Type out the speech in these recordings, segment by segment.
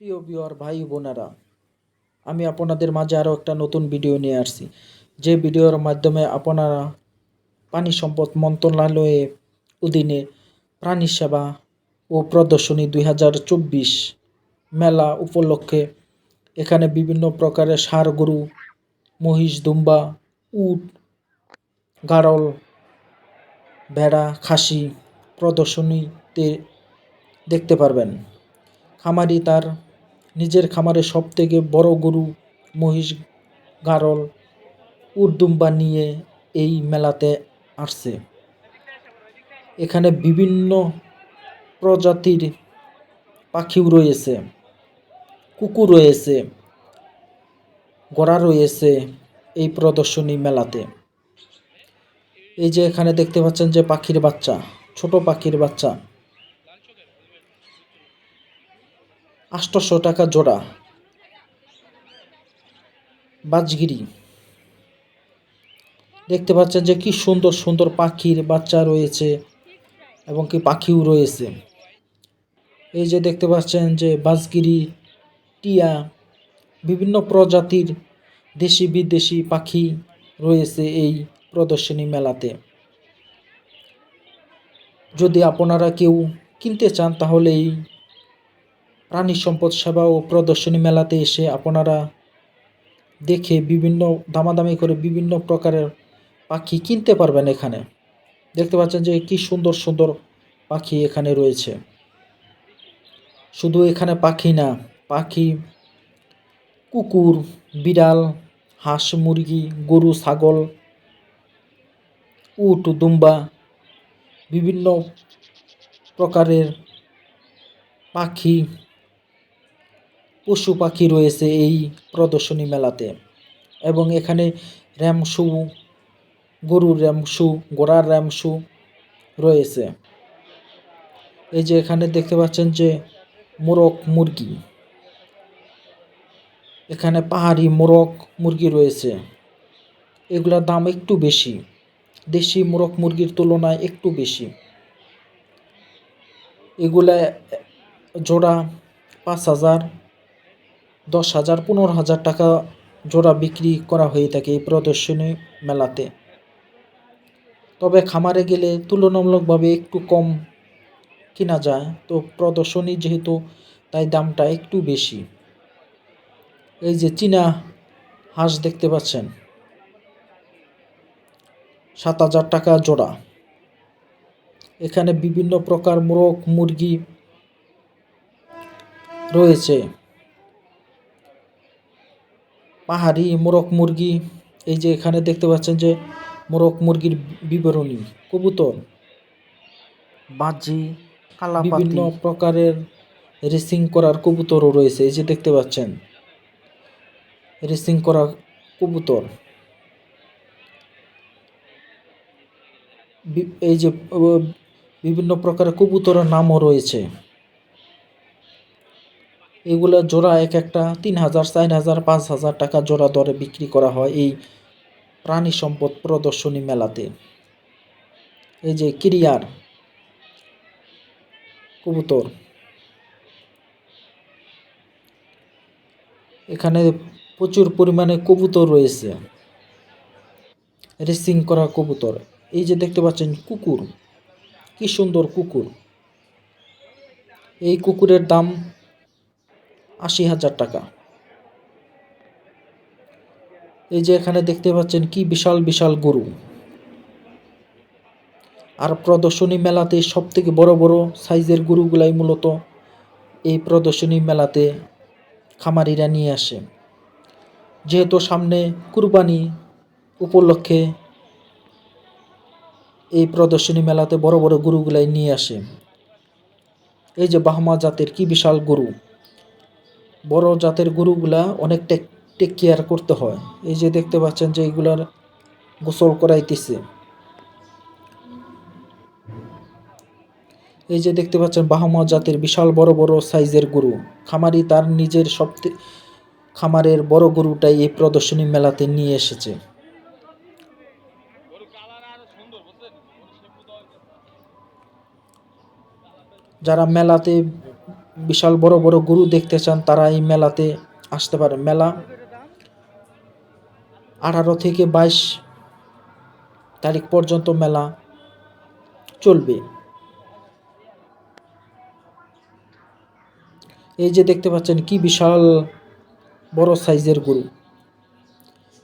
প্রিয় বিওর ভাই বোনেরা, আমি আপনাদের মাঝে আরও একটা নতুন ভিডিও নিয়ে আসছি। যে ভিডিওর মাধ্যমে আপনারা পানি সম্পদ মন্ত্রণালয়ে অধীনে প্রাণী সেবা ও প্রদর্শনী দুই হাজার চব্বিশ মেলা উপলক্ষে এখানে বিভিন্ন প্রকারের ষাঁড় গরু মহিষ, দুম্বা, উট গাড়ল ভেড়া, খাসি প্রদর্শনীতে দেখতে পারবেন। খামারি তার নিজের খামারে সব থেকে বড় গরু, মহিষ, গারল উর্দুম্বা নিয়ে এই মেলাতে আসছে। এখানে বিভিন্ন প্রজাতির পাখিও রয়েছে, কুকুর রয়েছে গড়া রয়েছে এই প্রদর্শনী মেলাতে। এই যে এখানে দেখতে পাচ্ছেন যে পাখির বাচ্চা, ছোট পাখির বাচ্চা। আটশোশো টাকা জোড়া। বাজগিরি দেখতে পাচ্ছেন যে কি সুন্দর সুন্দর পাখির বাচ্চা রয়েছে এবং কি পাখিও রয়েছে। এই যে দেখতে পাচ্ছেন যে বাজগিরি টিয়া, বিভিন্ন প্রজাতির দেশি বিদেশি পাখি রয়েছে এই প্রদর্শনী মেলাতে। যদি আপনারা কেউ কিনতে চান তাহলে এই প্রাণী সম্পদ সেবা ও প্রদর্শনী মেলাতে এসে আপনারা দেখে বিভিন্ন, দামাদামি করে বিভিন্ন প্রকারের পাখি কিনতে পারবেন এখানে। দেখতে পাচ্ছেন যে কি সুন্দর সুন্দর পাখি এখানে রয়েছে। শুধু এখানে পাখি না, পাখি, কুকুর, বিড়াল, হাঁস, মুরগি, গরু, ছাগল, উট, দুম্বা, বিভিন্ন প্রকারের পাখি পশু পাখি রয়েছে এই প্রদর্শনী মেলাতে। এবং এখানে র্যামশু গরুর র্যামশু ঘোড়ার র্যামশু রয়েছে। এই যে এখানে দেখতে পাচ্ছেন যে মোরগ মুরগি। এখানে পাহাড়ি মোরগ মুরগি রয়েছে। এগুলোর দাম একটু বেশি। দেশি মোরগ মুরগির তুলনায় একটু বেশি। এগুলা জোড়া পাঁচ হাজার দশ হাজার, পনেরো হাজার টাকা জোড়া বিক্রি করা হয়ে থাকে এই প্রদর্শনী মেলাতে। তবে খামারে গেলে তুলনামূলকভাবে একটু কম কেনা যায়, তো প্রদর্শনী যেহেতু তাই দামটা একটু বেশি। এই যে চীনা হাঁস দেখতে পাচ্ছেন, সাত হাজার টাকা জোড়া। এখানে বিভিন্ন প্রকার মোরগ, মুরগি রয়েছে। পাহাড়ি মোরগ মুরগি এই যে এখানে দেখতে পাচ্ছেন যে মোরগ মুরগির বিবরণী কবুতর বাজি বিভিন্ন প্রকারের রেসিং করার কবুতরও রয়েছে এই যে দেখতে পাচ্ছেন। রেসিং করা কবুতর। এই যে বিভিন্ন প্রকারের কবুতরের নামও রয়েছে। এগুলা জোড়া এক একটা তিন হাজার, চার হাজার, পাঁচ হাজার টাকা জোড়া দরে বিক্রি করা হয় এই প্রাণী সম্পদ প্রদর্শনী মেলাতে। এই যে কিরিয়ার কবুতর। এখানে প্রচুর পরিমাণে কবুতর রয়েছে। রেসিং করা কবুতর। এই যে দেখতে পাচ্ছেন কুকুর। কি সুন্দর কুকুর। এই কুকুরের দাম আশি হাজার টাকা। এই যে এখানে দেখতে পাচ্ছেন কি বিশাল বিশাল গরু। আর প্রদর্শনী মেলাতে সব থেকে বড় বড় সাইজের গরুগুলাই মূলত এই প্রদর্শনী মেলাতে খামারিরা নিয়ে আসে। যেহেতু সামনে কুরবানি উপলক্ষে এই প্রদর্শনী মেলাতে বড় বড় গরুগুলাই নিয়ে আসে। এই যে বাহমা জাতের কি বিশাল গরু। বড় জাতের গরুগুলা অনেক টেক কেয়ার করতে হয়। এই যে দেখতে পাচ্ছেন যে এগুলার গোসল করাইতেছে। এই যে দেখতে পাচ্ছেন বাহামা জাতের বিশাল বড় বড় সাইজের গরু। খামারি তার নিজের সব খামারের বড় গরুটাই এই প্রদর্শনী মেলাতে নিয়ে এসেছে। যারা মেলাতে বিশাল বড় বড় গরু দেখতে চান, তারা এই মেলাতে আসতে পারেন মেলা আঠারো থেকে বাইশ তারিখ পর্যন্ত মেলা চলবে। এই যে দেখতে পাচ্ছেন, কি বিশাল বড় সাইজের গরু।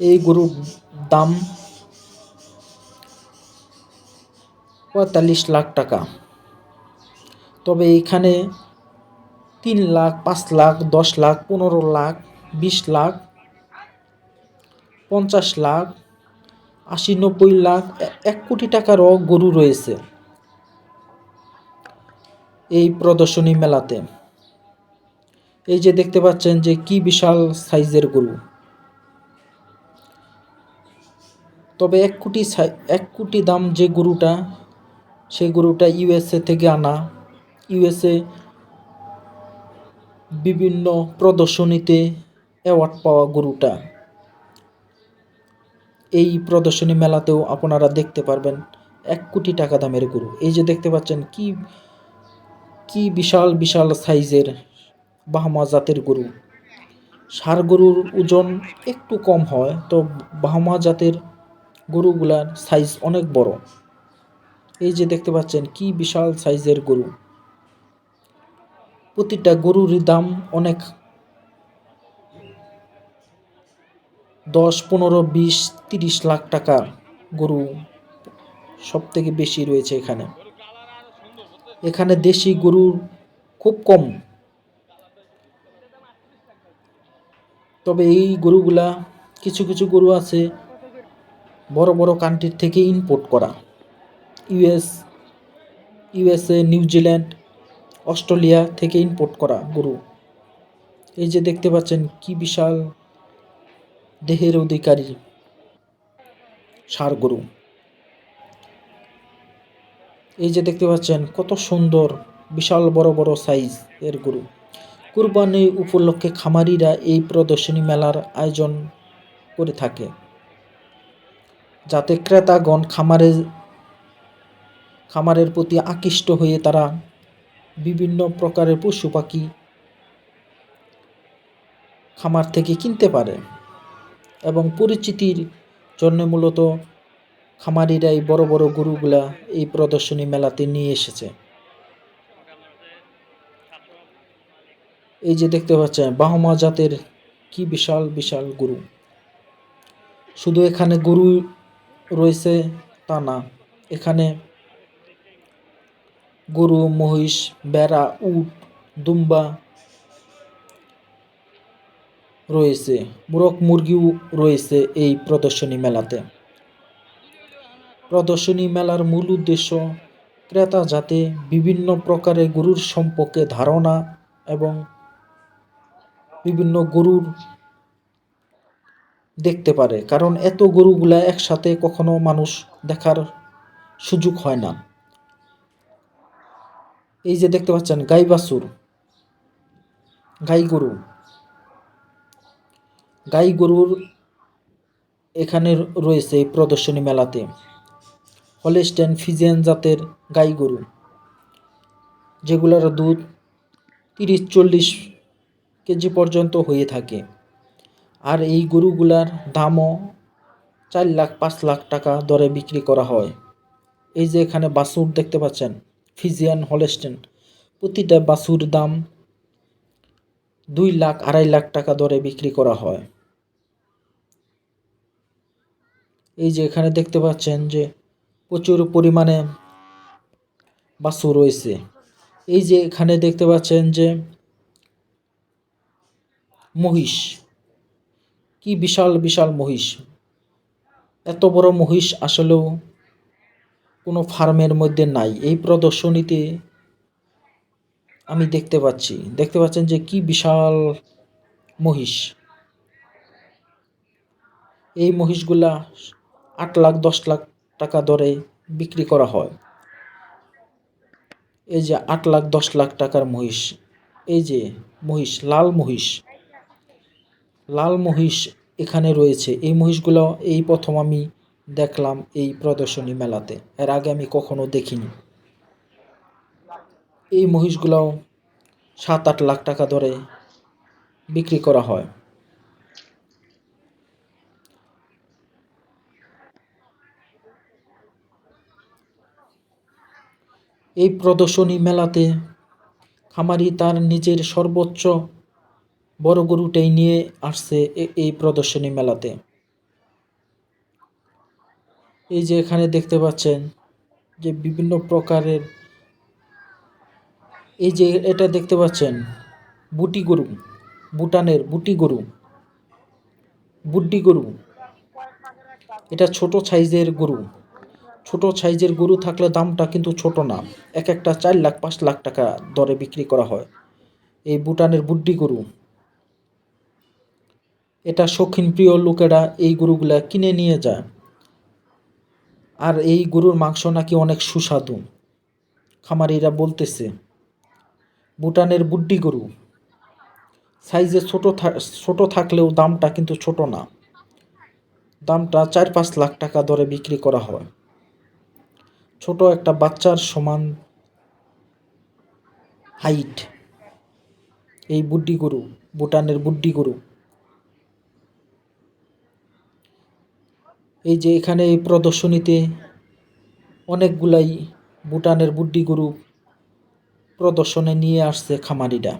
এই গরুর দাম পঁয়তাল্লিশ লাখ টাকা। তবে এখানে তিন লাখ, পাঁচ লাখ, দশ লাখ, পনেরো লাখ, বিশ লাখ, পঞ্চাশ লাখ, আশি, নব্বই লাখ এক কোটি টাকারও গরু রয়েছে এই প্রদর্শনী মেলাতে। এই যে দেখতে পাচ্ছেন যে কি বিশাল সাইজের গরু। তবে এক কোটি এক কোটি দাম যে গরুটা, সেই গরুটা ইউএসএ থেকে আনা, ইউএসএ বিভিন্ন প্রদর্শনীতে অ্যাওয়ার্ড পাওয়া গরুটা। এই প্রদর্শনী মেলাতেও আপনারা দেখতে পারবেন এক কোটি টাকা দামের গরু। এই যে দেখতে পাচ্ছেন কি কি বিশাল বিশাল সাইজের বাহামা জাতের গরু। ষাড় গরুর ওজন একটু কম হয়, তো বাহামা জাতের গরুগুলার সাইজ অনেক বড়। এই যে দেখতে পাচ্ছেন কি বিশাল সাইজের গরু। প্রতিটা গরুর দাম অনেক। দশ, পনেরো, বিশ, তিরিশ লাখ টাকা গরু সব থেকে বেশি রয়েছে এখানে। এখানে দেশি গরুর খুব কম। তবে এই গরুগুলা কিছু কিছু গরু আছে বড় বড় কান্ট্রির থেকে ইম্পোর্ট করা। US USA New Zealand Australia থেকে ইম্পোর্ট করা গরু। এই যে দেখতে পাচ্ছেন কি বিশাল দেহের অধিকারী সার গরু। এই যে দেখতে পাচ্ছেন কত সুন্দর, বিশাল বড় বড় সাইজ এর গরু। কুরবানি উপলক্ষে খামারিরা এই প্রদর্শনী মেলার আয়োজন করে থাকে। যাতে ক্রেতাগণ খামারে, খামারের প্রতি আকৃষ্ট হয়ে তারা বিভিন্ন প্রকারের পশু পাখি খামার থেকে কিনতে পারে এবং পরিচিতির জন্য মূলত খামারিরা এই বড় বড় গরুগুলা এই প্রদর্শনী মেলাতে নিয়ে এসেছে। এই যে দেখতে পাচ্ছেন, বাহমা জাতের কি বিশাল বিশাল গরু। শুধু এখানে গরু রয়েছে তা না, এখানে গরু, মহিষ বেড়া উট, দুম্বা রয়েছে। মুরগ মুরগিও রয়েছে এই প্রদর্শনী মেলাতে। প্রদর্শনী মেলার মূল উদ্দেশ্য ক্রেতা যাতে বিভিন্ন প্রকারের গরুর সম্পর্কে ধারণা এবং বিভিন্ন গরুর দেখতে পারে। কারণ এত গরুগুলা একসাথে কখনো মানুষ দেখার সুযোগ হয় না। এই যে দেখতে পাচ্ছেন, গাই বাছুর, গাই গরু। গাই গরুর এখানে রয়েছে প্রদর্শনী মেলাতে। হলেস্টেন ফিজিয়ান জাতের গাই গরু, যেগুলোর দুধ তিরিশ চল্লিশ কেজি পর্যন্ত হয়ে থাকে। আর এই গরুগুলার দামও চার লাখ, পাঁচ লাখ টাকা দরে বিক্রি করা হয়। এই যে এখানে বাছুর দেখতে পাচ্ছেন ফিজিয়ান হলেস্টেন। প্রতিটা বাছুর দাম দুই লাখ আড়াই লাখ টাকা দরে বিক্রি করা হয়। এই যে এখানে দেখতে পাচ্ছেন যে প্রচুর পরিমাণে বাছু রয়েছে। এই যে এখানে দেখতে পাচ্ছেন যে মহিষ। কি বিশাল বিশাল মহিষ। এত বড় মহিষ আসলেও কোনো ফার্মের মধ্যে নাই। এই প্রদর্শনীতে আমি দেখতে পাচ্ছি। দেখতে পাচ্ছেন যে কি বিশাল মহিষ। এই মহিষগুলা আট লাখ, দশ লাখ টাকা দরে বিক্রি করা হয়। এই যে আট লাখ, দশ লাখ টাকার মহিষ। এই যে মহিষ, লাল মহিষ। লাল মহিষ এখানে রয়েছে। এই মহিষগুলো, এই প্রথম আমি দেখলাম এই প্রদর্শনী মেলাতে। এর আগে আমি কখনো দেখিনি। এই মহিষগুলাও সাত আট লাখ টাকা দরে বিক্রি করা হয়। এই প্রদর্শনী মেলাতে খামারি তার নিজের সর্বোচ্চ বড় গরুটাই নিয়ে আসছে এই প্রদর্শনী মেলাতে। এই যে এখানে দেখতে পাচ্ছেন যে বিভিন্ন প্রকারের এই যে এটা দেখতে পাচ্ছেন, বুটি গরু, ভুটানের বুটি গরু, বুড্ডি গরু। এটা ছোট সাইজের গরু। ছোট সাইজের গরু থাকলে দামটা কিন্তু ছোট না। এক একটা চার লাখ, পাঁচ লাখ টাকা দরে বিক্রি করা হয়। এই ভুটানের বুড্ডি গরু। এটা শৌখিন প্রিয় লোকেরা এই গরুগুলা কিনে নিয়ে যায়। আর এই গরুর মাংস নাকি অনেক সুস্বাদু। খামারিরা বলতেছে, ভুটানের বুড্ডি গরু। সাইজে ছোট ছোট থাকলেও দামটা কিন্তু ছোট না। দামটা চার পাঁচ লাখ টাকা দরে বিক্রি করা হয়। ছোট একটা বাচ্চার সমান হাইট এই বুড্ডি গরু, ভুটানের বুড্ডি গরু। এই যে এখানে এই প্রদর্শনীতে অনেকগুলাই ভুটানের বুড্ডি গরু প্রদর্শনে নিয়ে আসছে খামারিরা।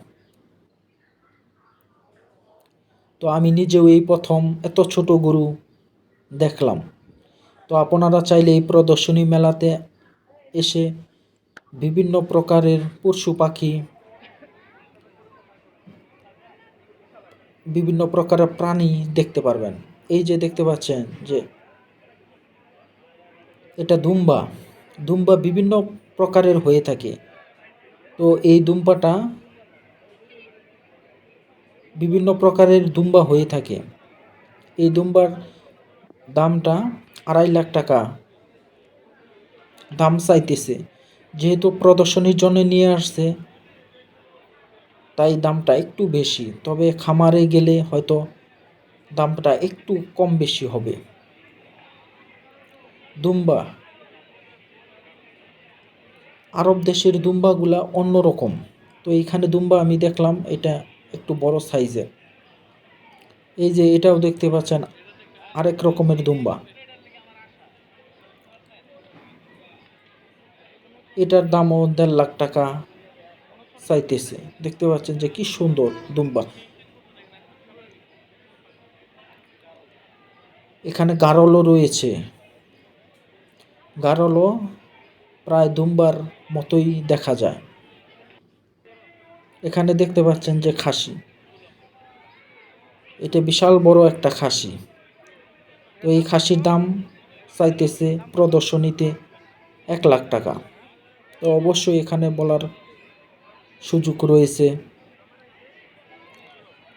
তো আমি নিজেও এই প্রথম এত ছোট গরু দেখলাম। তো আপনারা চাইলে এই প্রদর্শনী মেলাতে এসে বিভিন্ন প্রকারের পশু পাখি, বিভিন্ন প্রকারের প্রাণী দেখতে পারবেন। এই যে দেখতে পাচ্ছেন যে এটা দুম্বা। দুম্বা বিভিন্ন প্রকারের হয়ে থাকে। তো এই দুম্বাটা বিভিন্ন প্রকারের দুম্বা হয়ে থাকে। এই দুম্বার দামটা আড়াই লাখ টাকা দাম চাইতেছে। যেহেতু প্রদর্শনীর জন্য নিয়ে আসছে, তাই দামটা একটু বেশি। তবে খামারে গেলে হয়তো দামটা একটু কম বেশি হবে। দুম্বা। আরব দেশের দুম্বাগুলা অন্যরকম। তো এইখানে দুম্বা আমি দেখলাম, এটা একটু বড় সাইজের এই যে এটাও দেখতে পাচ্ছেন, আরেক রকমের দুম্বা। এটার দামও দেড় লাখ টাকা চাইতেছে। দেখতে পাচ্ছেন যে কি সুন্দর দুম্বা। এখানে গারলও রয়েছে। গারলও প্রায় দুম্বার মতোই দেখা যায়। এখানে দেখতে পাচ্ছেন যে খাসি। এটা বিশাল বড় একটা খাসি। তো এই খাসির দাম চাইতেছে প্রদর্শনীতে এক লাখ টাকা। তো অবশ্যই এখানে বলার সুযোগ রয়েছে।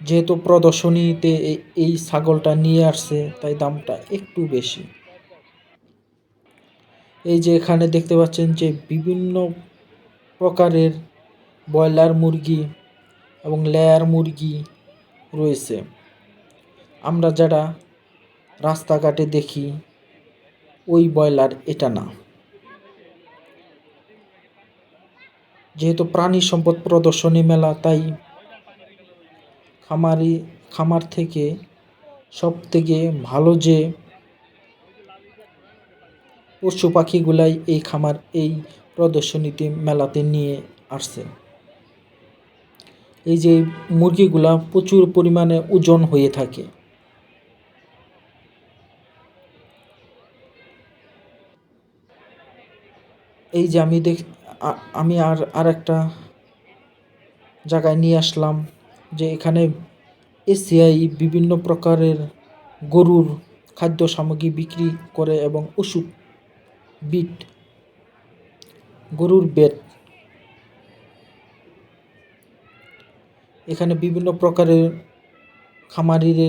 যেহেতু প্রদর্শনীতে এই ছাগলটা নিয়ে আসছে, তাই দামটা একটু বেশি। এই যে এখানে দেখতে পাচ্ছেন যে বিভিন্ন প্রকারের ব্রয়লার মুরগি এবং লেয়ার মুরগি রয়েছে। আমরা যারা রাস্তাঘাটে দেখি, ওই ব্রয়লার এটা না। যেহেতু প্রাণী সম্পদ প্রদর্শনী মেলা, তাই খামারি, খামার থেকে সব থেকে ভালো যে পশু পাখিগুলাই এই খামার, এই প্রদর্শনীতে, মেলাতে নিয়ে আসছে। এই যে মুরগিগুলা প্রচুর পরিমাণে ওজন হয়ে থাকে। এই যে আমি দেখ আমি আর আর একটা জায়গায় নিয়ে আসলাম যে এখানে এসিআই বিভিন্ন প্রকারের গরুর খাদ্য সামগ্রী বিক্রি করে এবং ওষুধ বিট, গরুর বেট এখানে বিভিন্ন প্রকারের খামারির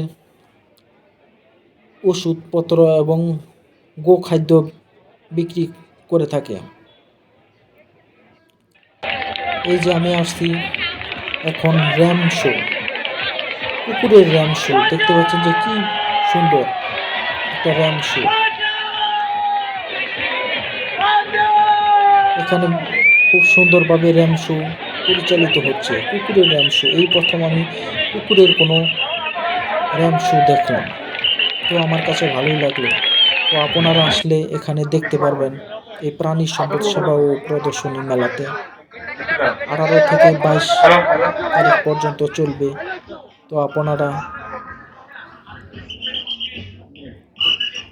ওষুধপত্র এবং গো খাদ্য বিক্রি করে থাকে। এই যে আমি আসছি এখন র্যাম শো কুকুরের র্যাম শো। দেখতে পাচ্ছেন যে কি সুন্দর একটা র্যাম শো। এখানে খুব সুন্দরভাবে র্যাম শো পরিচালিত হচ্ছে, কুকুরের র্যাম শো। এই প্রথম আমি কুকুরের কোনো র্যাম শো দেখলাম। তো আমার কাছে ভালোই লাগল। তো আপনারা আসলে এখানে দেখতে পারবেন এই প্রাণী সম্পদ সেবা ও প্রদর্শনী মেলাতে। আঠারো থেকে বাইশ তারিখ পর্যন্ত চলবে। তো আপনারা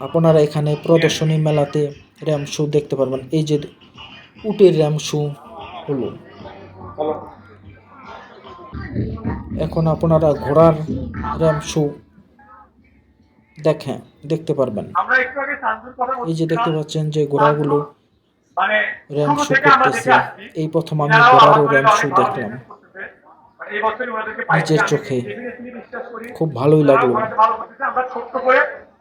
আপনারা এখানে প্রদর্শনী মেলাতে র্যাম শো দেখতে পারবেন। এই যে উটের র্যাম শো হলো। এখন আপনারা ঘোড়ার র্যাম শো দেখেন দেখতে পারবেন। এই যে দেখতে পাচ্ছেন যে ঘোড়াগুলো মানে র্যাম শুরু শো করতেছে। এই প্রথম আমি ঘোড়ারও আমাদের র্যাম অনেক শো ভালো দেখলাম। মানে নিজের চোখে। খুব ভালোই লাগল।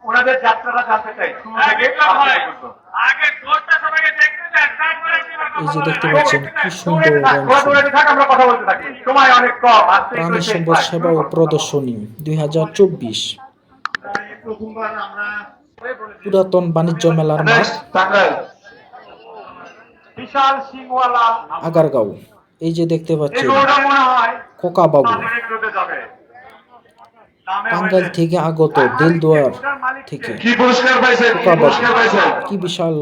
ওনাদের যাত্রাটা জানতে চাই। আগে এই যে দেখতে পাচ্ছেন কি সুন্দর প্রাণী সম্পদ সেবা ও প্রদর্শনী দুই হাজার চব্বিশ। পুরাতন বাণিজ্য মেলার মাঠ। আগারগাঁও। এই যে দেখতে পাচ্ছেন খোকা বাবু সামনে এগোতে যাবে দামে টাঙ্গাইল থেকে আগত দিলদুয়ার থেকে কি পুরস্কার পাইছেন কি পুরস্কার পাইছেন কি বিশাল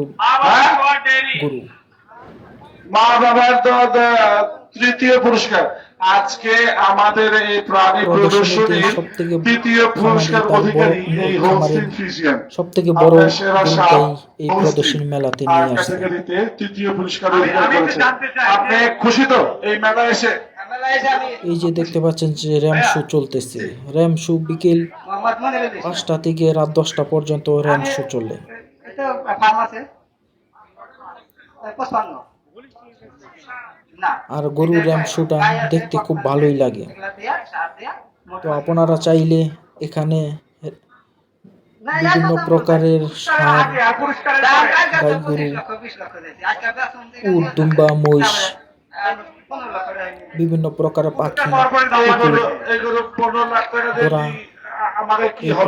ডেরি গরু। মা বাবার তৃতীয় পুরস্কার। আজকে আমাদের এই প্রাণী সবথেকে তৃতীয় পুরস্কার অধিকারী এই খামারের ফিজিয়ান সব থেকে বড় এই প্রদর্শনী মেলাতে নিয়ে আসছে। তৃতীয় পুরস্কার অধিকার করেছে। আপনি খুশি তো? এই মেলা এসে এই যে দেখতে পাচ্ছেন যে র্যাম শো চলতেছে। র্যাম শো বিকেল পাঁচটা থেকে রাত দশটা পর্যন্ত র্যাম শো চলে আর গরুর র্যাম শোটা দেখতে খুব ভালোই লাগে। তো আপনারা চাইলে এখানে বিভিন্ন প্রকারের সার গাই গরু, উট দুম্বা মহিষ বিভিন্ন প্রকার পাখি ঘোড়া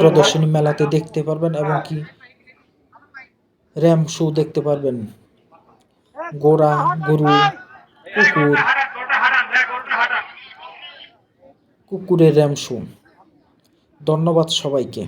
প্রদর্শনী মেলাতে দেখতে পারবেন এবং কি র্যাম শো দেখতে পারবেন। গোড়া গরু, কুকুর, কুকুরের র্যাম শো। ধন্যবাদ সবাইকে।